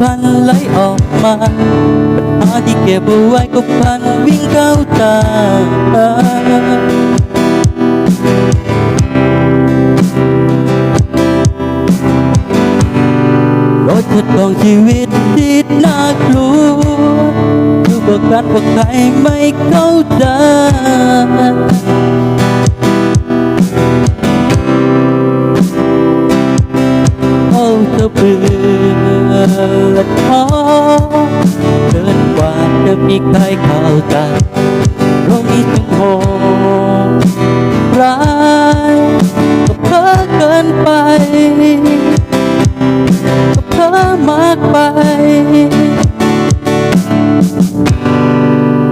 พันไหลออกมาปัญหาที่เก็บเอาไว้ก็พันวิ่งเข้าตารถทดลองชีวิตที่น่ากลัวดูบอกกันว่าใครไม่เข้าใจโอ้เธอเบื่อ ก็เพ้อมากไป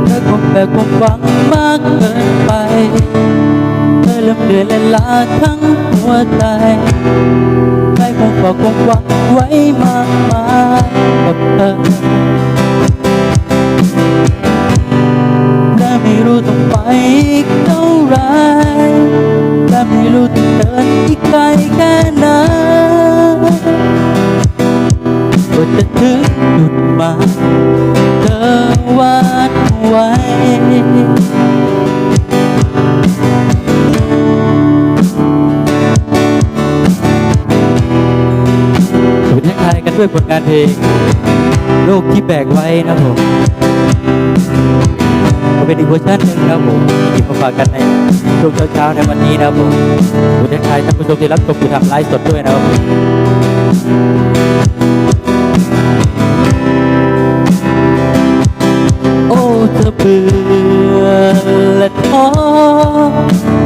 เธอคงแบกความหวังมากเกินไปเธอเริ่มเหนื่อยและล้าทั้งหัวใจใครคงฝากความหวังไว้มากมายกับเธอ องไปอีกเท่าไรและไม่รู้ต้องเดินอีกไกลแค่ไหนกว่าจะถึงจุดหมายเธอวาดไว้ด้วยผลงานเพลง โลกที่แบกไว้นะผม เป็นอีกเวอร์ชันหนึ่งนะครับผมที่มาฝากกันในช่วงเช้าๆในวันนี้นะครับผมสวัสดีทักทายท่านผู้ชมที่รับชมอยู่ทางไลฟ์สดด้วยนะครับผมโอ้เธอเบื่อและท้อ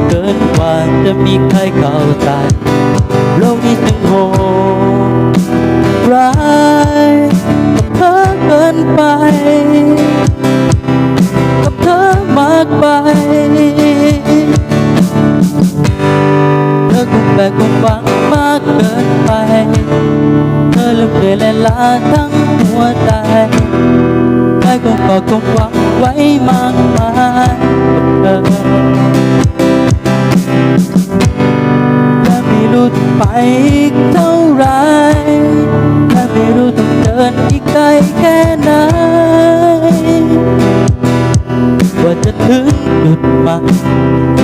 เกินกว่าจะมีใครเข้าใจโลกนี้จึงโหดร้ายเธอเกินไป ลืมเหนื่อยและล้าทั้งหัวใจใครคงกอดคงหวังไว้มากมายกับเธอและไม่รู้จะไปอีกเท่าไรและไม่รู้ต้องเดินอีกไกลแค่ไหนกว่าจะถึงจุดหมาย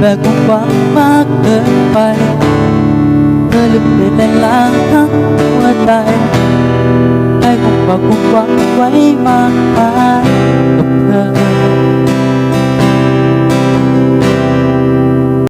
แบกความหวังมากเกินไป เธอลืมเลยแลงล้างทั้งหัวใจให้คงฝากความหวังไว้มากมายกับเธอ